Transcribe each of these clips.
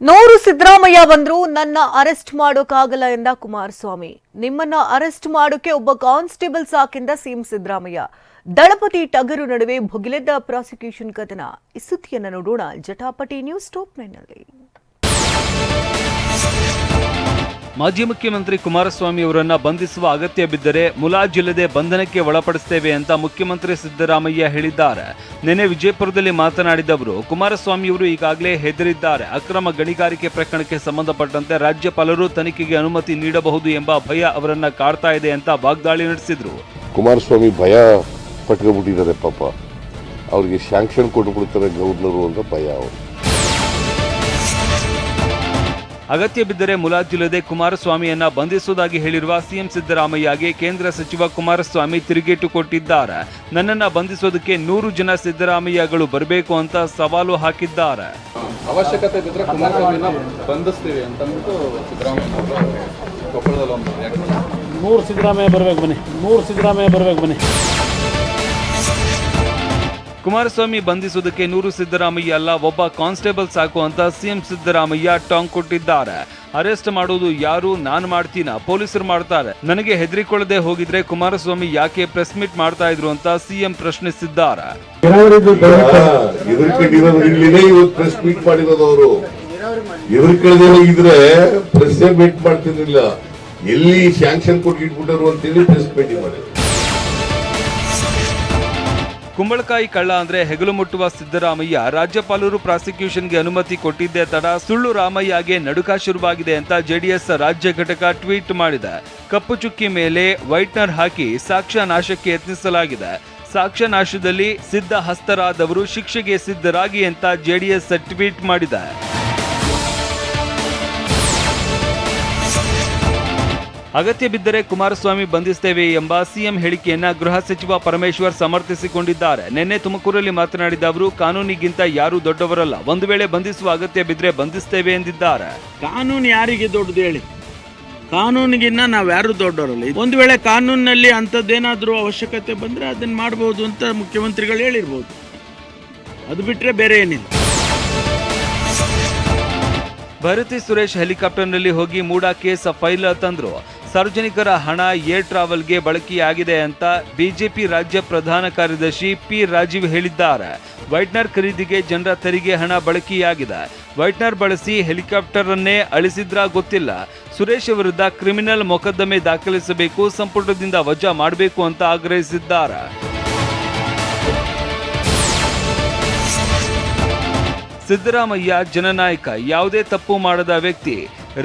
ನೂರು ಸಿದ್ದರಾಮಯ್ಯ ಬಂದ್ರು, ನನ್ನ ಅರೆಸ್ಟ್ ಮಾಡೋಕ್ಕಾಗಲ್ಲ ಎಂದ ಕುಮಾರಸ್ವಾಮಿ. ನಿಮ್ಮನ್ನ ಅರೆಸ್ಟ್ ಮಾಡೋಕೆ ಒಬ್ಬ ಕಾನ್ಸ್ಟೇಬಲ್ ಸಾಕಿಂದ ಸಿಎಂ ಸಿದ್ದರಾಮಯ್ಯ. ದಳಪತಿ ಟಗರು ನಡುವೆ ಭುಗಿಲೆದ್ದ ಪ್ರಾಸಿಕ್ಯೂಷನ್ ಕದನ. ಈ ಸುದ್ದಿಯನ್ನು ನೋಡೋಣ. ಜಟಾಪಟಿ ನ್ಯೂಸ್ ಟಾಪ್ ನೈನ್ನಲ್ಲಿ ಮಾಜಿ ಮುಖ್ಯಮಂತ್ರಿ ಕುಮಾರಸ್ವಾಮಿ ಅವರನ್ನ ಬಂಧಿಸುವ ಅಗತ್ಯ ಬಿದ್ದರೆ ಮುಲಾಜಿಲ್ಲದೆ ಬಂಧನಕ್ಕೆ ಒಳಪಡಿಸುತ್ತೇವೆ ಅಂತ ಮುಖ್ಯಮಂತ್ರಿ ಸಿದ್ದರಾಮಯ್ಯ ಹೇಳಿದ್ದಾರೆ. ನಿನ್ನೆ ವಿಜಯಪುರದಲ್ಲಿ ಮಾತನಾಡಿದ ಅವರು, ಕುಮಾರಸ್ವಾಮಿ ಅವರು ಈಗಾಗಲೇ ಹೆದರಿದ್ದಾರೆ. ಅಕ್ರಮ ಗಣಿಗಾರಿಕೆ ಪ್ರಕರಣಕ್ಕೆ ಸಂಬಂಧಪಟ್ಟಂತೆ ರಾಜ್ಯಪಾಲರು ತನಿಖೆಗೆ ಅನುಮತಿ ನೀಡಬಹುದು ಎಂಬ ಭಯ ಅವರನ್ನ ಕಾಡ್ತಾ ಇದೆ ಅಂತ ವಾಗ್ದಾಳಿ ನಡೆಸಿದ್ರು. ಕುಮಾರಸ್ವಾಮಿ ಭಯ ಪಟ್ಕೊಂಡ್ಬಿಟ್ಟಿದ್ದಾರೆ ಪಾಪ. ಅವ್ರಿಗೆ ಶಾಂಕ್ಷನ್ ಕೊಟ್ಬಿಡ್ತಾರೆ ಗವರ್ನರು ಅಂತ ಭಯ ಅವರು. ಅಗತ್ಯ ಬಿದ್ದರೆ ಮುಲಾಜಿಲ್ಲದೆ ಕುಮಾರಸ್ವಾಮಿಯನ್ನ ಬಂಧಿಸುವುದಾಗಿ ಹೇಳಿರುವ ಸಿಎಂ ಸಿದ್ದರಾಮಯ್ಯಗೆ ಕೇಂದ್ರ ಸಚಿವ ಕುಮಾರಸ್ವಾಮಿ ತಿರುಗೇಟು ಕೊಟ್ಟಿದ್ದಾರೆ. ನನ್ನನ್ನ ಬಂಧಿಸೋದಕ್ಕೆ ನೂರು ಜನ ಸಿದ್ದರಾಮಯ್ಯಗಳು ಬರಬೇಕು ಅಂತ ಸವಾಲು ಹಾಕಿದ್ದಾರೆ. ಅವಶ್ಯಕತೆ ಬಿದ್ದರೆ ಕುಮಾರಸ್ವಾಮಿನ ಬಂಧಿಸ್ತೀವಿ ಅಂತ ಅಂದ್ಬಿಟ್ಟು ಸಿದ್ದರಾಮಯ್ಯ ಅವರು ಒಂದು ಯಾಕಂದ್ರೆ ನೂರು ಸಿದ್ದರಾಮಯ್ಯ ಬರ್ಬೇಕು ಬನ್ನಿ. ನೂರು ಸಿದ್ದರಾಮಯ್ಯ ಬರಬೇಕು ಬನ್ನಿ. ಕುಮಾರಸ್ವಾಮಿ ಬಂಧಿಸುವುದಕ್ಕೆ ನೂರು ಸಿದ್ದರಾಮಯ್ಯ ಅಲ್ಲ ಒಬ್ಬ ಕಾನ್ಸ್ಟೇಬಲ್ ಸಾಕು ಅಂತ ಸಿಎಂ ಸಿದ್ದರಾಮಯ್ಯ ಟಾಂಗ್ ಕೊಟ್ಟಿದ್ದಾರೆ. ಅರೆಸ್ಟ್ ಮಾಡುವುದು ಯಾರು ನಾನು ಮಾಡ್ತೀನ? ಪೊಲೀಸರು ಮಾಡ್ತಾರೆ. ನನಗೆ ಹೆದರಿಕೊಳ್ಳದೆ ಹೋಗಿದ್ರೆ ಕುಮಾರಸ್ವಾಮಿ ಯಾಕೆ ಪ್ರೆಸ್ ಮೀಟ್ ಮಾಡ್ತಾ ಇದ್ರು ಅಂತ ಸಿಎಂ ಪ್ರಶ್ನಿಸಿದ್ದಾರೆ. ಪ್ರೆಸ್ ಮೀಟ್ ಮಾಡಿರೋದು ಅವರು. ಎದುರ್ಕೊಳ್ಳದೆ ಪ್ರೆಸ್ ಮೀಟ್ ಮಾಡ್ತಿರ್ಲಿಲ್ಲ. ಎಲ್ಲಿ ಶಾಂಕ್ಷನ್ ಕೊಟ್ಟಿಟ್ಬಿಟ್ಟರು ಅಂತೇಳಿ ಪ್ರೆಸ್ ಮೀಟ್ ಮಾಡಿದ್ರು. ಕುಂಬಳಕಾಯಿ ಕಳ್ಳ ಅಂದ್ರೆ ಹೆಗಲು ಮುಟ್ಟುವ ಸಿದ್ದರಾಮಯ್ಯ ರಾಜ್ಯಪಾಲರು ಪ್ರಾಸಿಕ್ಯೂಷನ್ಗೆ ಅನುಮತಿ ಕೊಟ್ಟಿದ್ದೇ ತಡ, ಸುಳ್ಳು ರಾಮಯ್ಯಗೆ ನಡುಕ ಶುರುವಾಗಿದೆ ಅಂತ ಜೆಡಿಎಸ್ ರಾಜ್ಯ ಘಟಕ ಟ್ವೀಟ್ ಮಾಡಿದೆ. ಕಪ್ಪು ಚುಕ್ಕಿ ಮೇಲೆ ವೈಟ್ನರ್ ಹಾಕಿ ಸಾಕ್ಷ್ಯ ನಾಶಕ್ಕೆ ಯತ್ನಿಸಲಾಗಿದೆ. ಸಾಕ್ಷ್ಯ ನಾಶದಲ್ಲಿ ಸಿದ್ಧ ಹಸ್ತರಾದವರು ಶಿಕ್ಷೆಗೆ ಸಿದ್ಧರಾಗಿ ಅಂತ ಜೆಡಿಎಸ್ ಟ್ವೀಟ್ ಮಾಡಿದೆ. ಅಗತ್ಯ ಬಿದ್ದರೆ ಕುಮಾರಸ್ವಾಮಿ ಬಂಧಿಸ್ತೇವೆ ಎಂಬ ಸಿಎಂ ಹೇಳಿಕೆಯನ್ನ ಗೃಹ ಸಚಿವ ಪರಮೇಶ್ವರ್ ಸಮರ್ಥಿಸಿಕೊಂಡಿದ್ದಾರೆ. ನಿನ್ನೆ ತುಮಕೂರಲ್ಲಿ ಮಾತನಾಡಿದ ಅವರು ಕಾನೂನಿಗಿಂತ ಯಾರೂ ದೊಡ್ಡವರಲ್ಲ. ಒಂದು ವೇಳೆ ಬಂಧಿಸುವ ಅಗತ್ಯ ಬಿದ್ದರೆ ಬಂಧಿಸ್ತೇವೆ ಎಂದಿದ್ದಾರೆ. ಕಾನೂನು ಯಾರಿಗೆ ದೊಡ್ಡದು ಹೇಳಿ? ಕಾನೂನಿಗಿನ್ನ ನಾವು ಯಾರು ದೊಡ್ಡವರಲ್ಲ. ಒಂದು ವೇಳೆ ಕಾನೂನಿನಲ್ಲಿ ಅಂಥದ್ದೇನಾದರೂ ಅವಶ್ಯಕತೆ ಬಂದರೆ ಅದನ್ನು ಮಾಡ್ಬೋದು ಅಂತ ಮುಖ್ಯಮಂತ್ರಿಗಳು ಹೇಳಿರ್ಬೋದು. ಅದು ಬಿಟ್ಟರೆ ಬೇರೆ ಏನಿಲ್ಲ. ಭರತಿ ಸುರೇಶ್ ಹೆಲಿಕಾಪ್ಟರ್ನಲ್ಲಿ ಹೋಗಿ ಮೂಡಾ ಕೇಸ್ ಫೈಲ್ ತಂದ್ರು. ಸಾರ್ವಜನಿಕರ ಹಣ ಏರ್ ಟ್ರಾವೆಲ್ಗೆ ಬಳಕೆಯಾಗಿದೆ ಅಂತ ಬಿಜೆಪಿ ರಾಜ್ಯ ಪ್ರಧಾನ ಕಾರ್ಯದರ್ಶಿ ಪಿ ರಾಜೀವ್ ಹೇಳಿದ್ದಾರೆ. ವೈಟ್ನರ್ ಖರೀದಿಗೆ ಜನರ ತೆರಿಗೆ ಹಣ ಬಳಕೆಯಾಗಿದೆ. ವೈಟ್ನರ್ ಬಳಸಿ ಹೆಲಿಕಾಪ್ಟರ್ ಅನ್ನೇ ಅಳಿಸಿದ್ರಾ ಗೊತ್ತಿಲ್ಲ. ಸುರೇಶ್ ವಿರುದ್ಧ ಕ್ರಿಮಿನಲ್ ಮೊಕದ್ದಮೆ ದಾಖಲಿಸಬೇಕು, ಸಂಪುಟದಿಂದ ವಜಾ ಮಾಡಬೇಕು ಅಂತ ಆಗ್ರಹಿಸಿದ್ದಾರೆ. ಸಿದ್ದರಾಮಯ್ಯ, ಜನನಾಯಕ, ಯಾವುದೇ ತಪ್ಪು ಮಾಡದ ವ್ಯಕ್ತಿ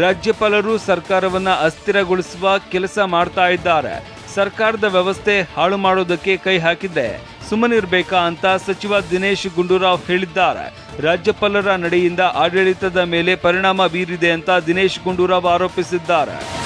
ರಾಜ್ಯಪಾಲರು ಸರ್ಕಾರವನ್ನ ಅಸ್ಥಿರಗೊಳಿಸುವ ಕೆಲಸ ಮಾಡ್ತಾ ಇದ್ದಾರೆ. ಸರ್ಕಾರದ ವ್ಯವಸ್ಥೆ ಹಾಳು ಮಾಡೋದಕ್ಕೆ ಕೈ ಹಾಕಿದ್ದೆ ಸುಮ್ಮನಿರ್ಬೇಕಾ ಅಂತ ಸಚಿವ ದಿನೇಶ್ ಗುಂಡೂರಾವ್ ಹೇಳಿದ್ದಾರೆ. ರಾಜ್ಯಪಾಲರ ನಡೆಯಿಂದ ಆಡಳಿತದ ಮೇಲೆ ಪರಿಣಾಮ ಬೀರಿದೆ ಅಂತ ದಿನೇಶ್ ಗುಂಡೂರಾವ್ ಆರೋಪಿಸಿದ್ದಾರೆ.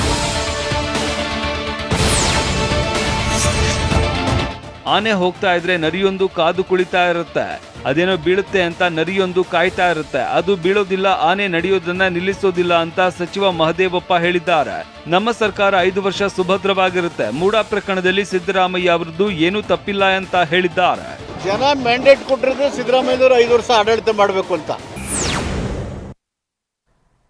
ಆನೆ ಹೋಗ್ತಾ ಇದ್ರೆ ನರಿಯೊಂದು ಕಾದು ಕುಳಿತಾ ಇರುತ್ತೆ. ಅದೇನೋ ಬೀಳುತ್ತೆ ಅಂತ ನರಿಯೊಂದು ಕಾಯ್ತಾ ಇರುತ್ತೆ. ಅದು ಬೀಳೋದಿಲ್ಲ, ಆನೆ ನಡೆಯೋದನ್ನ ನಿಲ್ಲಿಸೋದಿಲ್ಲ ಅಂತ ಸಚಿವ ಮಹದೇವಪ್ಪ ಹೇಳಿದ್ದಾರೆ. ನಮ್ಮ ಸರ್ಕಾರ ಐದು ವರ್ಷ ಸುಭದ್ರವಾಗಿರುತ್ತೆ. ಮೂಡಾ ಪ್ರಕರಣದಲ್ಲಿ ಸಿದ್ದರಾಮಯ್ಯ ಅವರದ್ದು ಏನೂ ತಪ್ಪಿಲ್ಲ ಅಂತ ಹೇಳಿದ್ದಾರೆ. ಜನ ಮ್ಯಾಂಡೇಟ್ ಕೊಟ್ಟಿರೋದು ಸಿದ್ದರಾಮಯ್ಯನವರು ಐದು ವರ್ಷ ಆಡಳಿತ ಮಾಡಬೇಕು ಅಂತ.